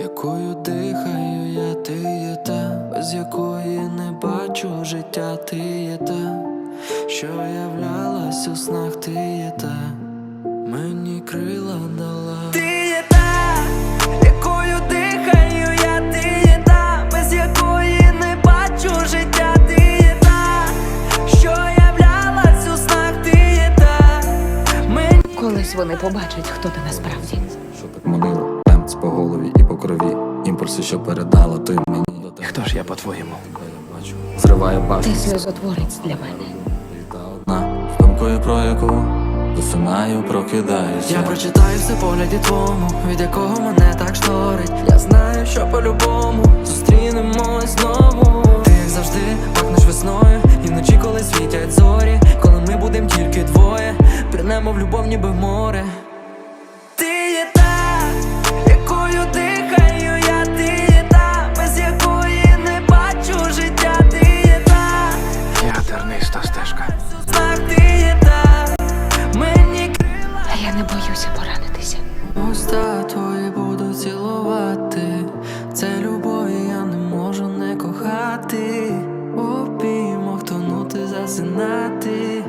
якою дихаю я, ти є та, без якої не бачу життя, ти є та, що являлась у снах, ти є та, мені крила дала. Ти є та, якою дихаю я, ти є та, без якої не бачу життя, ти є та, що являлась у снах, ти є та, мені Колись вони побачать, хто ти насправді. Манило, темп по голові і по крові. Імпульси, що передала, ти мені до. Хто ж я по-твоєму? бачу. Зриває башню. Ти сльозотворець для мене. Та одна думкою про яку засинаю, прокидаюся. Я прочитаю все погляді твому, від якого мене так шторить. Я знаю, що по-любому зустрінемось знову. Ти як завжди пахнеш весною, і вночі, коли світять зорі, коли ми будем тільки двоє, пірнемо в любов, ніби в море. Це любов, я не можу не кохати. обіймо, обіймах тонути, засинати.